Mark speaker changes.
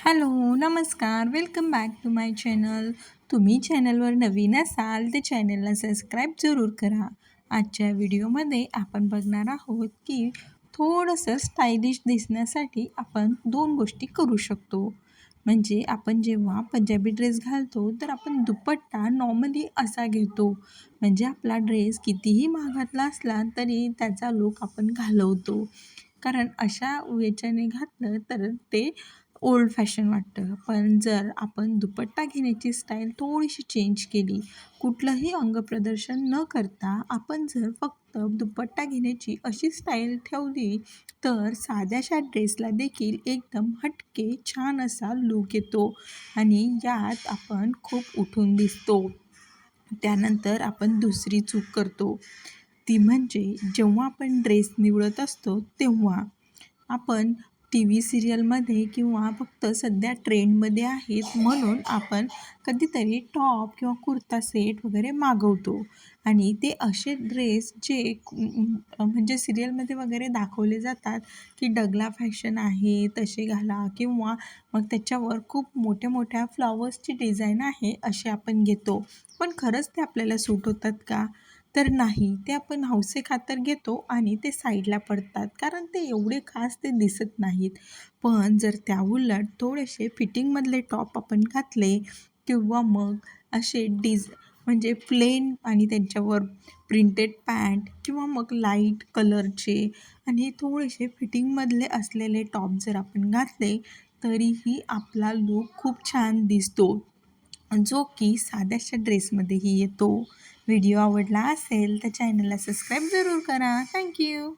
Speaker 1: Hello नमस्कार. Welcome back to my channel. तुम्ही चॅनलवर नवीन असाल तर चॅनलला सबस्क्राईब जरूर करा. आजच्या व्हिडिओमध्ये आपण बघणार आहोत की थोडंसं स्टायलिश दिसण्यासाठी आपण दोन गोष्टी करू शकतो. म्हणजे आपण जेव्हा पंजाबी ड्रेस घालतो तर आपण दुपट्टा नॉर्मली असा घेतो. म्हणजे आपला ड्रेस कितीही महागातला असला तरी त्याचा लुक आपण घालवतो. कारण अशा याच्याने घातलं तर ते ओल्ड फॅशन वाटतं. पण जर आपण दुपट्टा घेण्याची स्टाईल थोडीशी चेंज केली कुठलंही अंगप्रदर्शन न करता आपण जर फक्त दुपट्टा घेण्याची अशी स्टाईल ठेवली तर साध्याशा ड्रेसला देखील एकदम हटके छान असा लूक येतो आणि यात आपण खूप उठून दिसतो. त्यानंतर आपण दुसरी चूक करतो. ती म्हणजे जेव्हा आपण ड्रेस निवडत असतो तेव्हा आपण टी व्ही सिरियलमध्ये किंवा फक्त सध्या ट्रेंडमध्ये आहेत म्हणून आपण कधीतरी टॉप किंवा कुर्ता सेट वगैरे मागवतो. आणि ते असे ड्रेस जे म्हणजे सिरियलमध्ये वगैरे दाखवले जातात की डगला फॅशन आहे तसे घाला किंवा मग त्याच्यावर खूप मोठ्या मोठ्या फ्लॉवर्सची डिझाईन आहे असे आपण घेतो. पण खरंच ते आपल्याला सूट होतात का? तर नाही. ते आपण हौसे खातर घेतो आणि ते साईडला पडतात. कारण ते एवढे खास ते दिसत नाहीत. पण जर त्या उलट थोडेसे फिटिंगमधले टॉप आपण घातले किंवा मग असे डिझ म्हणजे प्लेन आणि त्यांच्यावर प्रिंटेड पॅन्ट किंवा मग लाइट कलरचे आणि थोडेसे फिटिंगमधले असलेले टॉप जर आपण घातले तरीही आपला लूक खूप छान दिसतो. जो की साध्याशा ड्रेसमध्येही येतो. व्हिडिओ आवडला असेल तर चॅनलला सबस्क्राईब जरूर करा. थँक्यू